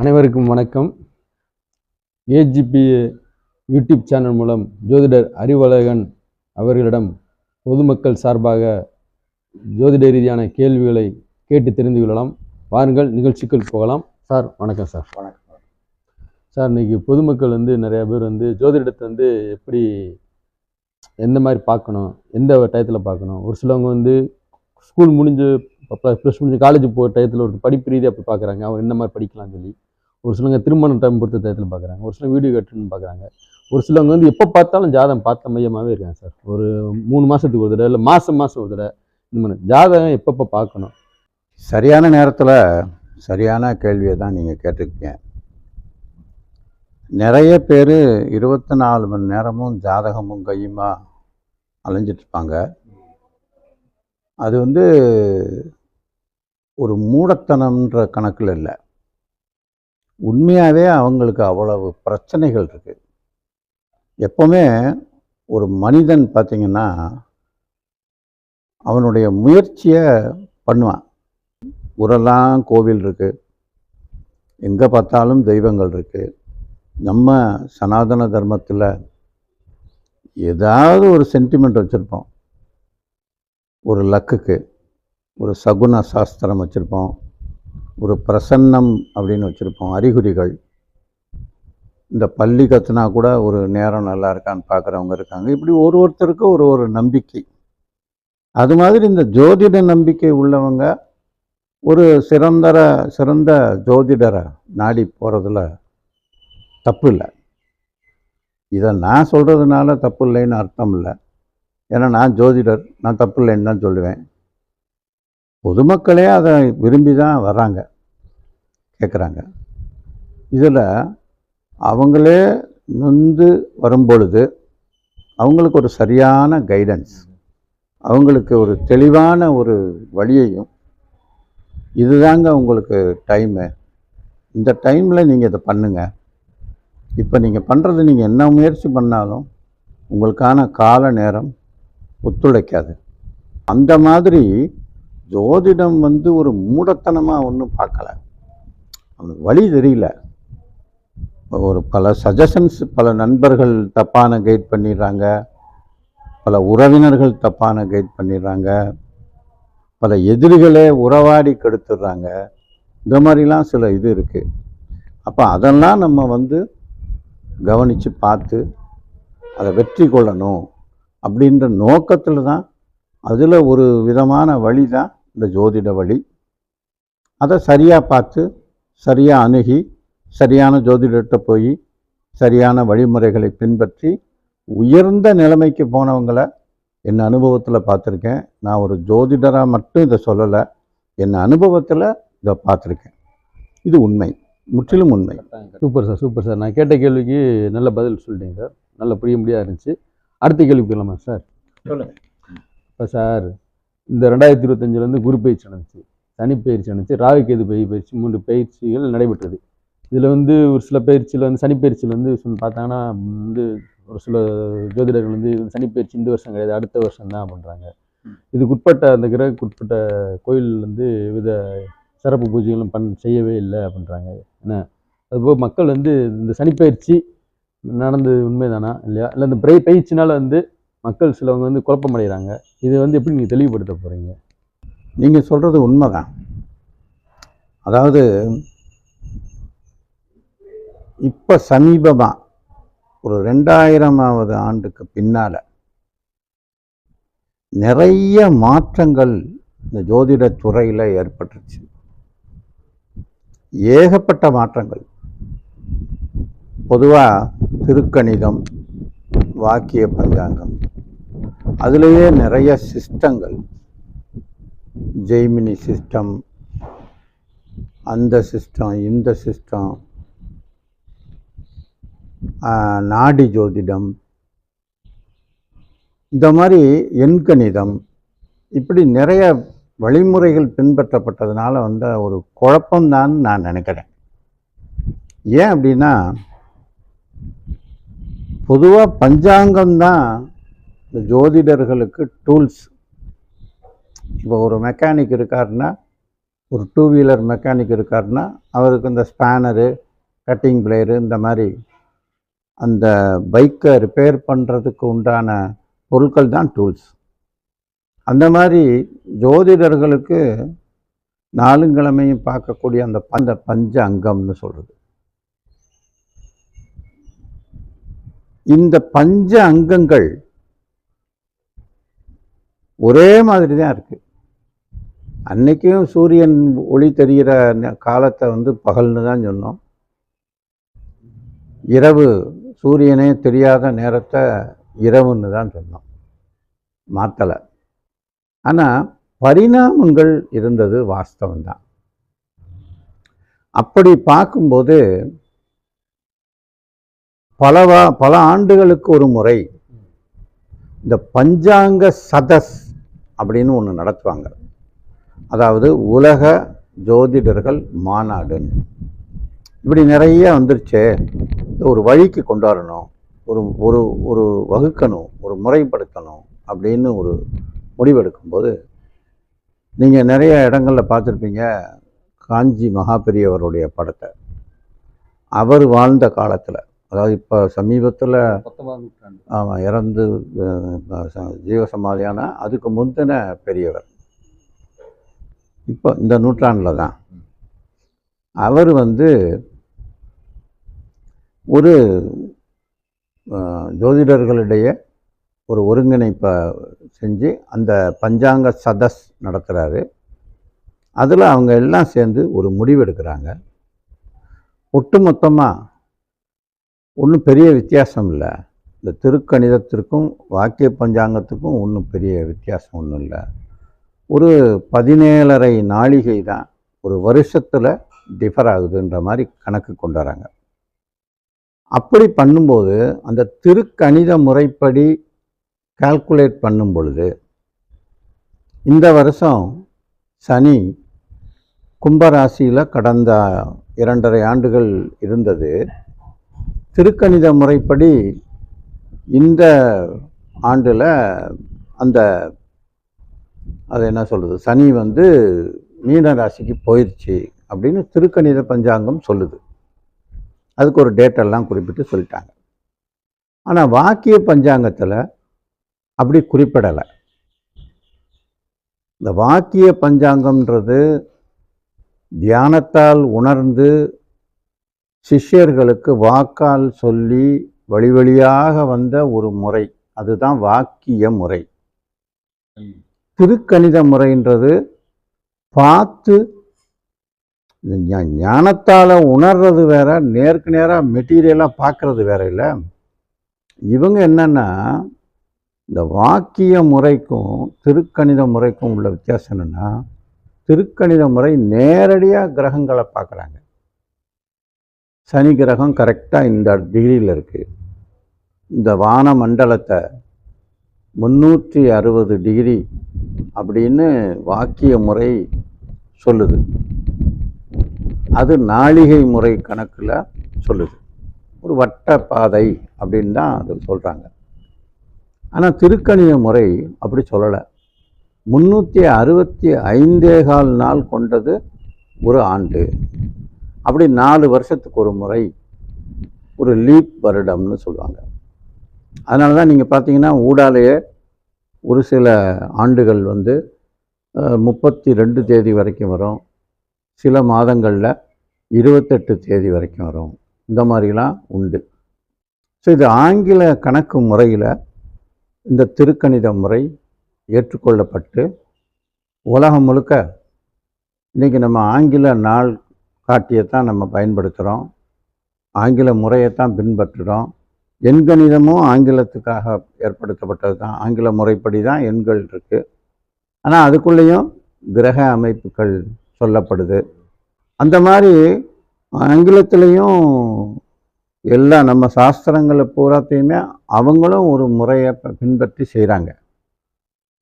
அனைவருக்கும் வணக்கம். AGP YouTube channel மூலம் ஜோதிடர் அறிவழகன் அவர்களிடம் பொதுமக்கள் சார்பாக ஜோதிட ரீதியான கேள்விகளை கேட்டு தெரிந்து கொள்ளலாம். வாருங்கள் நிகழ்ச்சிக்குள் போகலாம். சார் வணக்கம் சார். வணக்கம் சார் இன்றைக்கி பொதுமக்கள் வந்து நிறையா பேர் வந்து ஜோதிடத்தை வந்து எப்படி எந்த மாதிரி பார்க்கணும் எந்த டயத்தில் பார்க்கணும்? ஒரு சிலவங்க வந்து ஸ்கூல் முடிஞ்சு ப்ளஸ் முடிஞ்சு காலேஜ் போகிற டயத்தில் ஒரு படிப்பு ரீதியாக போய் பார்க்குறாங்க. அவங்க என்ன மாதிரி படிக்கலாம்னு சொல்லி. ஒரு சிலவங்க திருமண டைம் பொறுத்த டயத்தில் பார்க்குறாங்க ஒரு சில வீடியோ கட்டுன்னு பார்க்குறாங்க ஒரு சிலவங்க வந்து எப்போ பார்த்தாலும் ஜாதகம் பார்த்த மையமாகவே இருக்காங்க சார். ஒரு மூணு மாதத்துக்கு ஒரு தடவை இல்லை மாதம் மாதம் ஒரு தடவை இந்த மாதிரி ஜாதகம் எப்பப்போ பார்க்கணும்? சரியான நேரத்தில் சரியான கேள்வியை தான் நீங்கள் கேட்டிருக்கீங்க. நிறைய பேர் இருபத்தி நாலு மணி நேரமும் ஜாதகமும் கையுமா அலைஞ்சிட்ருப்பாங்க அது வந்து ஒரு மூடத்தனம்ன்ற கணக்கில் இல்லை. உண்மையாகவே அவங்களுக்கு அவ்வளவு பிரச்சனைகள் இருக்குது எப்போவுமே ஒரு மனிதன் பார்த்திங்கன்னா அவனுடைய முயற்சியை பண்ணுவான். ஊரெல்லாம் கோவில் இருக்குது எங்கே பார்த்தாலும் தெய்வங்கள் இருக்குது நம்ம சனாதன தர்மத்தில் ஏதாவது ஒரு சென்டிமெண்ட் வச்சுருப்போம். ஒரு லக்குக்கு ஒரு சகுன சாஸ்திரம் வச்சுருப்போம். ஒரு பிரசன்னம் அப்படின்னு வச்சுருப்போம் அறிகுறிகள். இந்த பள்ளி கத்துனா கூட ஒரு நேரம் நல்லா இருக்கான்னு பார்க்குறவங்க இருக்காங்க. இப்படி ஒரு ஒருத்தருக்கும் ஒரு ஒரு நம்பிக்கை. அது மாதிரி இந்த ஜோதிட நம்பிக்கை உள்ளவங்க ஒரு சிறந்தர சிறந்த ஜோதிடரை நாடி போகிறதுல தப்பு இல்லை. இதை நான் சொல்கிறதுனால தப்பு இல்லைன்னு அர்த்தம் இல்லை. ஏன்னா நான் ஜோதிடர் நான் தப்பு இல்லைன்னு தான் சொல்லுவேன். பொதுமக்களே அதை விரும்பி தான் வர்றாங்க கேட்குறாங்க இதில் அவங்களே நொந்து வரும்பொழுது அவங்களுக்கு ஒரு சரியான கைடன்ஸ் அவங்களுக்கு ஒரு தெளிவான ஒரு வழியையும் இதுதாங்க உங்களுக்கு டைமு இந்த டைமில் நீங்கள் இதை பண்ணுங்கள் இப்போ நீங்கள் பண்ணுறது நீங்கள் என்ன முயற்சி பண்ணாலும் உங்களுக்கான கால நேரம் ஒத்துழைக்காது. அந்த மாதிரி ஜோதிடம் வந்து ஒரு மூடத்தனமாக ஒன்றும் பார்க்கல. அவனுக்கு வழி தெரியல. ஒரு பல சஜஷன்ஸ் பல நண்பர்கள் தப்பான கைட் பண்ணிடுறாங்க. பல உறவினர்கள் தப்பான கைட் பண்ணிடுறாங்க. பல எதிரிகளே உறவாடி கெடுத்துடுறாங்க. இந்த மாதிரிலாம் சில இது இருக்குது அப்போ அதெல்லாம் நம்ம வந்து கவனித்து பார்த்து அதை வெற்றி கொள்ளணும் அப்படின்ற நோக்கத்தில் தான் அதில் ஒரு விதமான வழி தான் இந்த ஜோதிட வழி. அதை சரியாக பார்த்து சரியாக அணுகி சரியான ஜோதிடர்கிட்ட போய் சரியான வழிமுறைகளை பின்பற்றி உயர்ந்த நிலைமைக்கு போனவங்களை என் அனுபவத்தில் பார்த்துருக்கேன். நான் ஒரு ஜோதிடராக மட்டும் இதை சொல்லலை. என் அனுபவத்தில் இதை பார்த்துருக்கேன். இது உண்மை. முற்றிலும் உண்மை. Super sir super sir. நான் கேட்ட கேள்விக்கு நல்ல பதில் சொல்லிட்டீங்க சார். நல்ல புரியும்படியாக இருந்துச்சு. அடுத்த கேள்வி போயிடலாமா சார்? சொல்லுங்க. இப்போ சார் இந்த ரெண்டாயிரத்தி இருபத்தஞ்சிலேருந்து குரு பயிற்சி நடந்துச்சு சனி பயிற்சி நடந்துச்சு ராகு கேது பயிர் பயிற்சி மூன்று பயிற்சிகள் நடைபெற்றது. இதில் வந்து ஒரு சில பயிற்சியில் வந்து சனி பயிற்சியில் வந்து சொன்ன பார்த்தாங்கன்னா வந்து ஒரு சில ஜோதிடர்கள் வந்து சனி பயிற்சி இந்த வருஷம் கிடையாது அடுத்த வருஷம் தான் பண்ணுறாங்க இதுக்குட்பட்ட அந்த கிரகக்குட்பட்ட கோயில் வந்து வித சிறப்பு பூஜைகளும் பண் செய்யவே இல்லை அப்படின்றாங்க. என்ன? அதுபோக மக்கள் வந்து இந்த சனிப்பயிற்சி நடந்தது உண்மைதானா? இல்லையா? இல்லை இந்த பிரை பயிற்சினால வந்து மக்கள் சிலவங்க வந்து குழப்பமடைகிறாங்க. இதை இது வந்து எப்படி நீங்கள் தெளிவுபடுத்த போகிறீங்க நீங்கள் சொல்கிறது உண்மைதான். அதாவது இப்போ சமீபமாக ஒரு ரெண்டாயிரமாவது ஆண்டுக்கு பின்னால் நிறைய மாற்றங்கள் இந்த ஜோதிட துறையில் ஏற்பட்டுருச்சு. ஏகப்பட்ட மாற்றங்கள். பொதுவாக திருக்கணிதம் வாக்கிய பஞ்சாங்கம். அதுலேயே நிறைய சிஸ்டங்கள் ஜெய்மினி சிஸ்டம் அந்த சிஸ்டம் இந்த சிஸ்டம் நாடி ஜோதிடம். இந்த மாதிரி எண்கணிதம் இப்படி நிறைய வழிமுறைகள் பின்பற்றப்பட்டதுனால வந்த ஒரு குழப்பம்தான் நான் நினைக்கிறேன். ஏன் அப்படின்னா பொதுவாக பஞ்சாங்கம் தான் இந்த ஜோதிடர்களுக்கு டூல்ஸ். இப்போ ஒரு மெக்கானிக் இருக்காருன்னா ஒரு டூ வீலர் மெக்கானிக் இருக்காருன்னா அவருக்கு இந்த ஸ்பேனரு கட்டிங் பிளேயரு இந்த மாதிரி அந்த பைக்கை ரிப்பேர் பண்ணுறதுக்கு உண்டான பொருட்கள் தான் டூல்ஸ் அந்த மாதிரி ஜோதிடர்களுக்கு நாலுங்கிழமையும் பார்க்கக்கூடிய அந்த பந்த பஞ்ச அங்கம்னு சொல்கிறது இந்த பஞ்ச அங்கங்கள் ஒரே மாதிரி தான் இருக்குது அன்னைக்கும் சூரியன் ஒளி தெரிகிற காலத்தை வந்து பகல்னு தான் சொன்னோம். இரவு சூரியனே தெரியாத நேரத்தை இரவுன்னு தான் சொன்னோம். மாற்றலை ஆனால் பரிணாமங்கள் இருந்தது வாஸ்தவம்தான். அப்படி பார்க்கும்போது பல வா பல ஆண்டுகளுக்கு ஒரு முறை இந்த பஞ்சாங்க சதஸ் அப்படின்னு ஒன்று நடத்துவாங்க. அதாவது உலக ஜோதிடர்கள் மாநாடுன்னு. இப்படி நிறைய வந்துருச்சே. ஒரு வழிக்கு கொண்டாடணும் ஒரு ஒரு ஒரு வகுக்கணும். ஒரு முறைப்படுத்தணும் அப்படின்னு ஒரு முடிவெடுக்கும்போது நீங்கள் நிறைய இடங்களில் பார்த்துருப்பீங்க. காஞ்சி மகாபெரியவருடைய படத்தை. அவர் வாழ்ந்த காலத்தில். அதாவது இப்போ சமீபத்தில் அவன் இறந்து ஜீவசமாதியான அதுக்கு முந்தின பெரியவர். இப்போ இந்த நூற்றாண்டில் தான். அவர் வந்து ஒரு ஜோதிடர்களிடையே ஒரு ஒருங்கிணைப்பை செஞ்சு அந்த பஞ்சாங்க சதஸ் நடத்துகிறாரு அதில் அவங்க எல்லாம் சேர்ந்து ஒரு முடிவு எடுக்கிறாங்க ஒட்டுமொத்தமாக ஒன்றும் பெரிய வித்தியாசம் இல்லை இந்த திருக்கணிதத்திற்கும் வாக்கிய பஞ்சாங்கத்துக்கும் ஒன்றும் பெரிய வித்தியாசம் ஒன்றும் இல்லை. ஒரு பதினேழரை நாளிகை தான் ஒரு வருஷத்தில் டிஃபர் ஆகுதுன்ற மாதிரி கணக்கு கொண்டு வராங்க. அப்படி பண்ணும்போது அந்த திருக்கணித முறைப்படி கால்குலேட் பண்ணும் பொழுது இந்த வருஷம் சனி கும்பராசியில் கடந்த இரண்டரை ஆண்டுகள் இருந்தது. திருக்கணித முறைப்படி இந்த ஆண்டில் அந்த அது என்ன சொல்கிறது சனி வந்து மீன ராசிக்கு போயிடுச்சு அப்படின்னு திருக்கணித பஞ்சாங்கம் சொல்லுது. அதுக்கு ஒரு டேட்டெல்லாம் குறிப்பிட்டு சொல்லிட்டாங்க. ஆனால் வாக்கிய பஞ்சாங்கத்தில் அப்படி குறிப்பிடலை. இந்த வாக்கிய பஞ்சாங்கம்ன்றது தியானத்தால் உணர்ந்து சிஷ்யர்களுக்கு வாக்கால் சொல்லி வழி வழியாக வந்த ஒரு முறை. அதுதான் வாக்கிய முறை. திருக்கணித முறைன்றது பார்த்து இந்த ஞா- உணர்றது வேற நேருக்கு நேராக மெட்டீரியலாக பார்க்கறது வேற இல்லை. இவங்க என்னென்னா இந்த வாக்கிய முறைக்கும் திருக்கணித முறைக்கும் உள்ள வித்தியாசம் என்னென்னா திருக்கணித முறை நேரடியாக கிரகங்களை பார்க்குறாங்க சனி கிரகம் கரெக்டாக இந்த டிகிரியில் இருக்குது இந்த வான மண்டலத்தை முந்நூற்றி அறுபது டிகிரி அப்படின்னு வாக்கிய முறை சொல்லுது. அது நாளிகை முறை கணக்கில் சொல்லுது. ஒரு வட்ட பாதை அப்படின்னு தான் அது சொல்கிறாங்க ஆனால் திருக்கணிய முறை அப்படி சொல்லலை. முந்நூற்றி அறுபத்தி ஐந்தே கால் நாள் கொண்டது ஒரு ஆண்டு. அப்படி நாலு வருஷத்துக்கு ஒரு முறை ஒரு லீப் வருடம்னு சொல்லுவாங்க. அதனால தான் நீங்கள் பார்த்தீங்கன்னா ஊடாலேயே ஒரு சில ஆண்டுகள் வந்து முப்பத்தி ரெண்டு தேதி வரைக்கும் வரும். சில மாதங்களில் இருபத்தெட்டு தேதி வரைக்கும் வரும். இந்த மாதிரிலாம் உண்டு. ஸோ இது ஆங்கில கணக்கு முறையில் இந்த திருக்கணித முறை ஏற்றுக்கொள்ளப்பட்டு உலகம் முழுக்க இன்றைக்கி நம்ம ஆங்கில நாள் காட்டியத்தான் நம்ம பயன்படுத்துகிறோம் ஆங்கில முறையைத்தான் பின்பற்றுகிறோம் எண்கணிதமும் ஆங்கிலத்துக்காக ஏற்படுத்தப்பட்டது தான். ஆங்கில முறைப்படி தான் எண்கள் இருக்குது ஆனால் அதுக்குள்ளேயும் கிரக அமைப்புகள் சொல்லப்படுது. அந்த மாதிரி ஆங்கிலத்திலையும் எல்லா நம்ம சாஸ்திரங்களை பூராத்தையுமே அவங்களும் ஒரு முறையை பின்பற்றி செய்கிறாங்க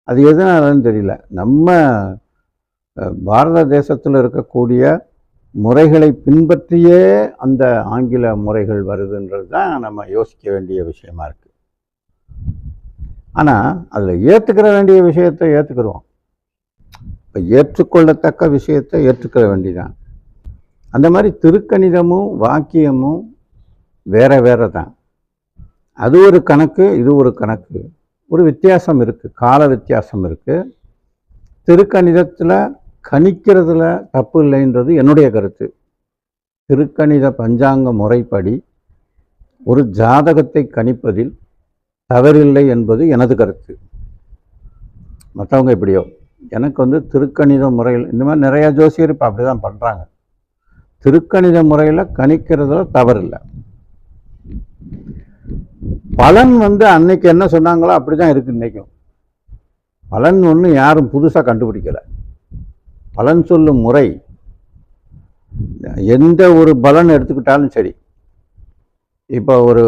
அது எதனாலன்னு தெரியல. நம்ம பாரத தேசத்தில் இருக்கக்கூடிய முறைகளை பின்பற்றியே அந்த ஆங்கில முறைகள் வருதுன்றது தான் நம்ம யோசிக்க வேண்டிய விஷயமா இருக்குது ஆனால் அதில் ஏற்றுக்கிற வேண்டிய விஷயத்தை ஏற்றுக்கிறோம் இப்போ ஏற்றுக்கொள்ளத்தக்க விஷயத்தை ஏற்றுக்கிற வேண்டிதான். அந்த மாதிரி திருக்கணிதமும் வாக்கியமும் வேற வேற தான் அது ஒரு கணக்கு இது ஒரு கணக்கு. ஒரு வித்தியாசம் இருக்குது கால வித்தியாசம் இருக்குது திருக்கணிதத்தில் கணிக்கிறதுல தப்பு இல்லைன்றது என்னுடைய கருத்து. திருக்கணித பஞ்சாங்க முறைப்படி ஒரு ஜாதகத்தை கணிப்பதில் தவறில்லை என்பது எனது கருத்து. மற்றவங்க எப்படியோ எனக்கு வந்து திருக்கணித முறையில் இந்த மாதிரி நிறையா ஜோசியர் இப்போ அப்படி தான் பண்ணுறாங்க திருக்கணித முறையில் கணிக்கிறதுல தவறில்லை. பலன் வந்து அன்னைக்கு என்ன சொன்னாங்களோ அப்படி தான் இருக்குது இன்றைக்கும் பலன் ஒன்றும் யாரும் புதுசாக கண்டுபிடிக்கலை. பலன் சொல்லும் முறை எந்த ஒரு பலன் எடுத்துக்கிட்டாலும் சரி. இப்போ ஒரு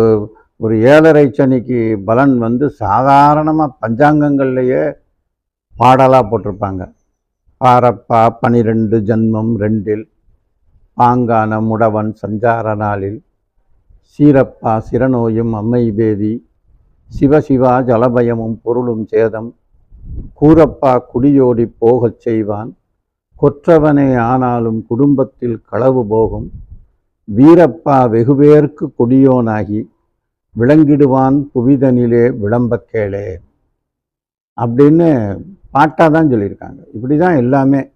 ஒரு ஏழரை சனிக்கு பலன் வந்து சாதாரணமாக பஞ்சாங்கங்கள்லேயே பாடலாக போட்டிருப்பாங்க. பாரப்பா பனிரெண்டு ஜன்மம் ரெண்டில் பாங்கான முடவன் சஞ்சார நாளில் சீரப்பா சிறநோயும் அம்மை பேதி சிவசிவா ஜலபயமும் பொருளும் சேதம் கூரப்பா குடியோடி போகச் செய்வான் கொற்றவனே ஆனாலும் குடும்பத்தில் களவு போகும். வீரப்பா வெகுவேர்க்கு கொடியோனாகி விளங்கிடுவான் புவிதனிலே விளம்பக் கேளே அப்படின்னு பாட்டாக தான் சொல்லியிருக்காங்க. இப்படி தான் எல்லாமே.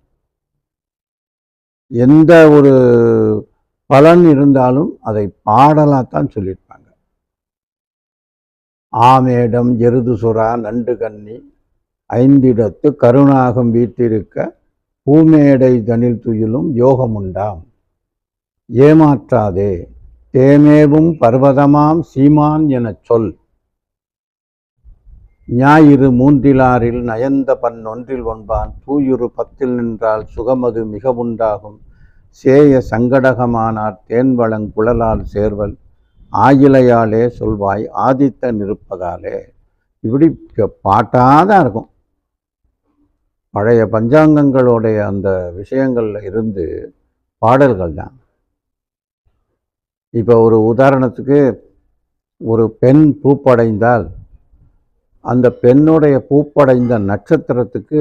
எந்த ஒரு பலன் இருந்தாலும் அதை பாடலாக தான் சொல்லியிருப்பாங்க. ஆமேடம் எருது சுறா நண்டு கன்னி ஐந்திடத்து கருணாகம் வீட்டிருக்க பூமேடை தனில் துயிலும் யோகமுண்டாம். ஏமாற்றாதே தேமேவும் பர்வதமாம் சீமான் எனச் சொல். ஞாயிறு மூன்றிலாரில் நயந்த பன் ஒன்றில் ஒன்பான் தூயுறு பத்தில் நின்றால் சுகமது மிக உண்டாகும் சேய சங்கடகமானார் தேன்வளங் குழலால் சேர்வல். ஆயிலையாலே சொல்வாய் ஆதித்தன் இருப்பதாலே இப்படி பாட்டாதான் இருக்கும். பழைய பஞ்சாங்கங்களுடைய அந்த விஷயங்கள்ல இருந்து பாடல்கள் தான். இப்போ ஒரு உதாரணத்துக்கு ஒரு பெண் பூப்படைந்தால் அந்த பெண்ணுடைய பூப்படைந்த நட்சத்திரத்துக்கு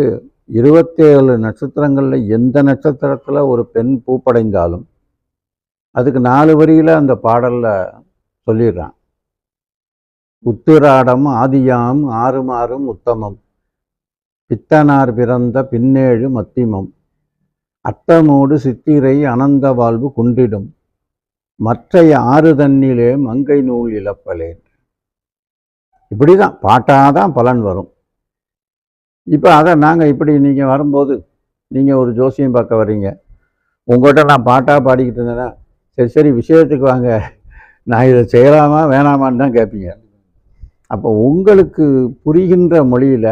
இருபத்தேழு நட்சத்திரங்களில் எந்த நட்சத்திரத்தில் ஒரு பெண் பூப்படைந்தாலும் அதுக்கு நாலு வரியில் அந்த பாடலில் சொல்லிடுறான். உத்திராடம் ஆதியாம் ஆறுமாறும் உத்தமம். பித்தனார் பிறந்த பின்னேழு மத்திமம். அத்தமோடு சித்திரை அனந்த வாழ்வு குன்றிடும். மற்றைய ஆறு தண்ணிலே மங்கை நூல் இழப்பலேன். இப்படி தான் பாட்டாக தான் பலன் வரும். இப்போ அதை நாங்கள் இப்படி நீங்கள் வரும்போது நீங்கள் ஒரு ஜோசியம் பார்க்க வர்றீங்க. உங்கள்கிட்ட நான் பாட்டாக பாடிக்கிட்டு இருந்தேன்னா சரி சரி விஷயத்துக்கு வாங்க. நான் இதை செய்யலாமா வேணாமான்னு தான் கேட்பீங்க. அப்போ உங்களுக்கு புரிகின்ற மொழியில்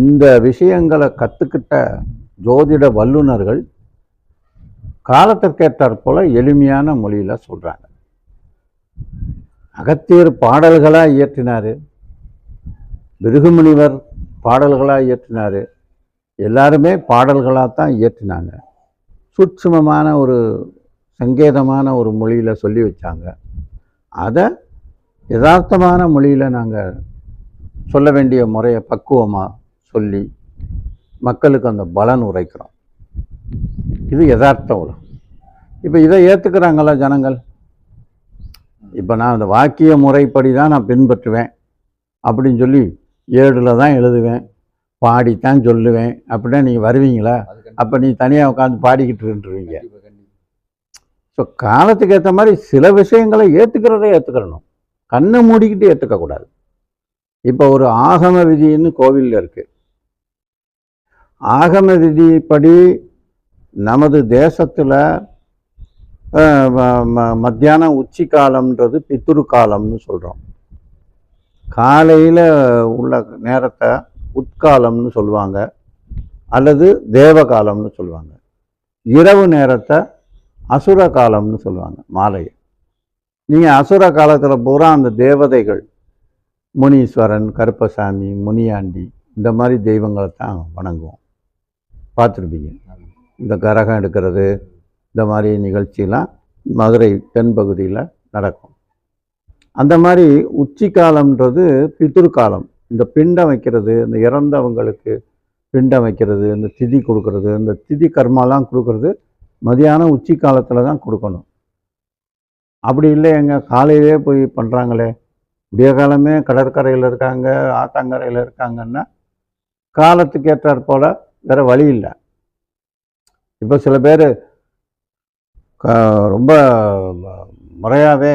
இந்த விஷயங்களை கற்றுக்கிட்ட ஜோதிட வல்லுநர்கள் காலத்திற்கேற்றாற் போல் எளிமையான மொழியில் சொல்கிறாங்க அகத்தியர் பாடல்களாக இயற்றினார். பிருகுமுனிவர் பாடல்களாக இயற்றினார். எல்லாருமே பாடல்களாக தான் இயற்றினாங்க. சூட்சுமமான ஒரு சங்கேதமான ஒரு மொழியில் சொல்லி வச்சாங்க. அதை யதார்த்தமான மொழியில் நாங்கள் சொல்ல வேண்டிய முறையை பக்குவமாக சொல்லி மக்களுக்கு அந்த பலன் உரைக்கிறோம். இது யதார்த்த உலகம். இப்போ இதை ஏற்றுக்கிறாங்களா ஜனங்கள்? இப்போ நான் அந்த வாக்கிய முறைப்படி தான் நான் பின்பற்றுவேன். அப்படின்னு சொல்லி ஏழில் தான் எழுதுவேன். பாடித்தான் சொல்லுவேன். அப்படின்னா நீங்கள் வருவீங்களா? அப்போ நீ தனியாக உட்காந்து பாடிக்கிட்டு இருந்துருவீங்க. ஸோ காலத்துக்கு ஏற்ற மாதிரி சில விஷயங்களை ஏற்றுக்கிறத ஏற்றுக்கிறணும் கண்ணை மூடிக்கிட்டு ஏற்றுக்கக்கூடாது இப்போ ஒரு ஆகம விதின்னு கோவிலில் இருக்குது ஆகம விதிப்படி நமது தேசத்தில் மத்தியானம் உச்சி காலம்ன்றது பித்துரு காலம்னு சொல்கிறோம் காலையில் உள்ள நேரத்தை உட்காலம்னு சொல்லுவாங்க. அல்லது தேவகாலம்னு சொல்லுவாங்க. இரவு நேரத்தை அசுர காலம்னு சொல்லுவாங்க மாலையை. நீங்கள் அசுர காலத்தில் பூரா அந்த தேவதைகள் முனீஸ்வரன் கருப்பசாமி முனியாண்டி இந்த மாதிரி தெய்வங்களை தான் வணங்குவோம். பார்த்துருப்பீங்க. இந்த கரகம் எடுக்கிறது இந்த மாதிரி நிகழ்ச்சியெலாம் மதுரை தென்பகுதியில் நடக்கும். அந்த மாதிரி உச்சி காலம்ன்றது பித்ரு காலம் இந்த பிண்டம் வைக்கிறது இந்த இறந்தவங்களுக்கு பிண்டம் வைக்கிறது இந்த திதி கொடுக்கறது இந்த திதி கர்மாலாம் கொடுக்கறது மதியானம் உச்சி காலத்தில் தான் கொடுக்கணும். அப்படி இல்லை எங்கள் காலையிலே போய் பண்ணுறாங்களே விடிய காலமே கடற்கரையில் இருக்காங்க ஆத்தங்கரையில் இருக்காங்கன்னா காலத்துக்கு ஏற்றாற்போல் வேறு வழி இல்லை. இப்போ சில பேர் ரொம்ப முறையாகவே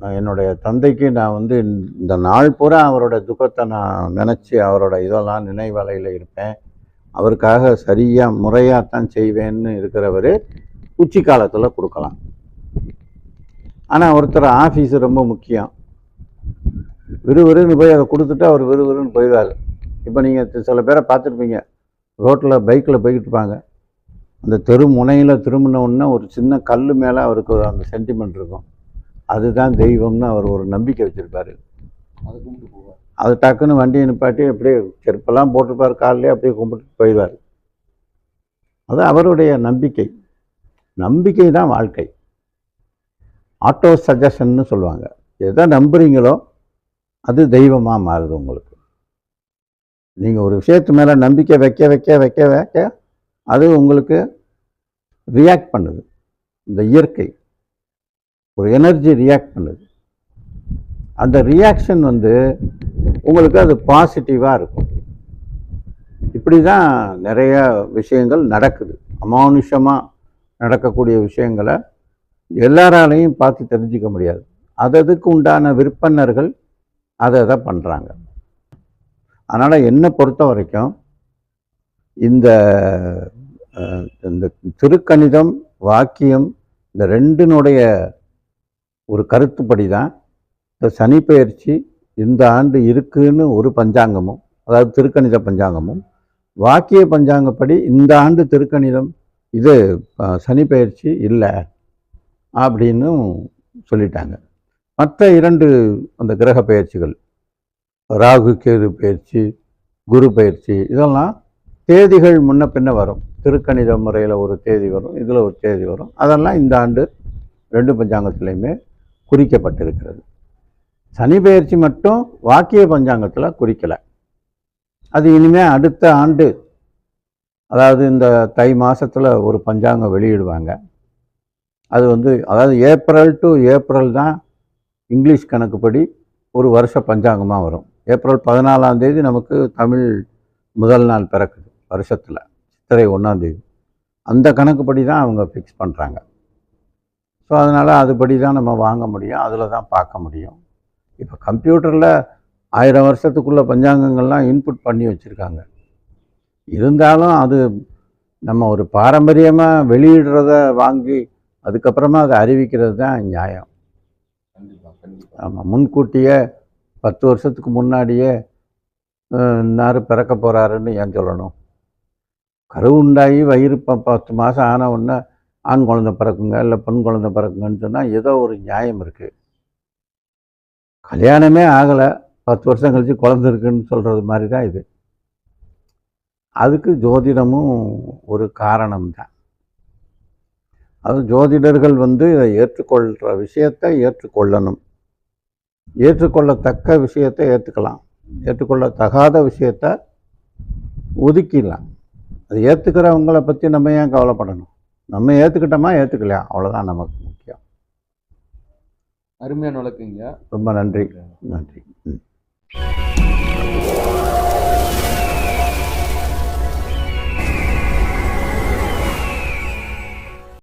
நான் என்னுடைய தந்தைக்கு நான் வந்து இந்த நாள் பூரா அவரோட துக்கத்தை நான் நினச்சி அவரோட இதெல்லாம் நினைவலையில் இருப்பேன். அவருக்காக சரியாக முறையாக தான் செய்வேன்னு இருக்கிறவர் உச்சி காலத்தில் கொடுக்கலாம். ஆனால் ஒருத்தர் ஆஃபீஸு ரொம்ப முக்கியம். விறுவிறுன்னு போய் அதை கொடுத்துட்டு அவர் விறுவிறுன்னு போயிடுவார். இப்போ நீங்கள் சில பேரை பார்த்துருப்பீங்க. ரோட்டில் பைக்கில் போய்கிட்டு இருப்பாங்க. அந்த தெரு முனையில் திரும்பின உடனே ஒரு சின்ன கல் மேலே அவருக்கு அந்த சென்டிமெண்ட் இருக்கும். அதுதான் தெய்வம்னு அவர் ஒரு நம்பிக்கை வச்சுருப்பாரு. அதை கும்பிட்டு போவார். அது டக்குன்னு வண்டியை நிப்பாட்டி அப்படியே செருப்பெல்லாம் போட்டிருப்பார் காலிலே அப்படியே கும்பிட்டு போயிடுவார். அது அவருடைய நம்பிக்கை. நம்பிக்கை தான் வாழ்க்கை. ஆட்டோ சஜஷன்னு சொல்லுவாங்க. எதை நம்புறீங்களோ அது தெய்வமாக மாறுது உங்களுக்கு. நீங்கள் ஒரு விஷயத்து மேலே நம்பிக்கை வைக்க வைக்க வைக்க வைக்க அது உங்களுக்கு ரியாக்ட் பண்ணுது. இந்த இயற்கை ஒரு எனர்ஜி ரியாக்ட் பண்ணுது. அந்த ரியாக்ஷன் வந்து உங்களுக்கு அது பாசிட்டிவாக இருக்கும். இப்படி தான் நிறைய விஷயங்கள் நடக்குது. அமானுஷமாக நடக்கக்கூடிய விஷயங்களை எல்லாராலையும் பார்த்து தெரிஞ்சுக்க முடியாது. அததுக்கு உண்டான விற்பனர்கள் அதை அதை பண்ணுறாங்க அதனால் என்னை பொறுத்த வரைக்கும் இந்த இந்த திருக்கணிதம் வாக்கியம் இந்த ரெண்டினுடைய ஒரு கருத்துப்படி தான் இந்த சனி இந்த ஆண்டு இருக்குன்னு ஒரு பஞ்சாங்கமும் அதாவது திருக்கணித பஞ்சாங்கமும். வாக்கிய பஞ்சாங்கப்படி இந்த ஆண்டு திருக்கணிதம் இது அஹ், சனி இல்லை அப்படின்னு சொல்லிட்டாங்க. மற்ற இரண்டு அந்த கிரக பெயர்ச்சிகள் ராகு கேது பயிற்சி குரு பயிற்சி இதெல்லாம் தேதிகள் முன்ன பின்ன வரும். திருக்கணித முறையில் ஒரு தேதி வரும் இதில் ஒரு தேதி வரும். அதெல்லாம் இந்த ஆண்டு ரெண்டு பஞ்சாங்கத்துலேயுமே குறிக்கப்பட்டிருக்கிறது. சனி பயிற்சி மட்டும் வாக்கிய பஞ்சாங்கத்தில் குறிக்கலை. அது இனிமேல் அடுத்த ஆண்டு அதாவது இந்த தை மாதத்தில் ஒரு பஞ்சாங்கம் வெளியிடுவாங்க. அது வந்து அதாவது ஏப்ரல் டு ஏப்ரல் தான் இங்கிலீஷ் கணக்குப்படி ஒரு வருஷ பஞ்சாங்கமாக வரும். ஏப்ரல் பதினாலாம் தேதி நமக்கு தமிழ் முதல் நாள் பிறக்குது வருஷத்தில். சித்திரை ஒன்றாம் தேதி. அந்த கணக்குப்படி தான் அவங்க ஃபிக்ஸ் பண்ணுறாங்க ஸோ அதனால் அதுபடி தான் நம்ம வாங்க முடியும் அதில் தான் பார்க்க முடியும். இப்போ கம்ப்யூட்டரில் ஆயிரம் வருஷத்துக்குள்ள பஞ்சாங்கங்கள்லாம் இன்புட் பண்ணி வச்சுருக்காங்க. இருந்தாலும் அது நம்ம ஒரு பாரம்பரியமாக வெளியிடுறத வாங்கி அதுக்கப்புறமா அதை அறிவிக்கிறது தான் நியாயம். ஆமாம் முன்கூட்டியே பத்து வருஷத்துக்கு முன்னாடியே இன்னார் பிறக்க போகிறாருன்னு ஏன் சொல்லணும்? கரு உண்டாகி வயிறு ப பத்து மாதம் ஆன உடனே ஆண் குழந்தை பிறக்குங்க இல்லை பெண் குழந்தை பிறக்குங்கன்னு சொன்னால் ஏதோ ஒரு நியாயம் இருக்குது கல்யாணமே ஆகலை. பத்து வருஷம் கழித்து குழந்தை இருக்குன்னு சொல்கிறது மாதிரி தான் இது. அதுக்கு ஜோதிடமும் ஒரு காரணம் தான் அது ஜோதிடர்கள் வந்து இதை ஏற்றுக்கொள்கிற விஷயத்தை ஏற்றுக்கொள்ளணும். ஏற்றுக்கொள்ளத்தக்க விஷயத்தை ஏற்றுக்கலாம். ஏற்றுக்கொள்ளத்தகாத விஷயத்தை ஒதுக்கிடலாம். அது ஏற்றுக்கிறவங்கள பற்றி நம்ம ஏன் கவலைப்படணும்? நம்ம ஏற்றுக்கிட்டோமா ஏற்றுக்கலையா அவ்வளோதான் நமக்கு முக்கியம். அருமையான வழக்குங்க ரொம்ப நன்றி. நன்றி. ம்.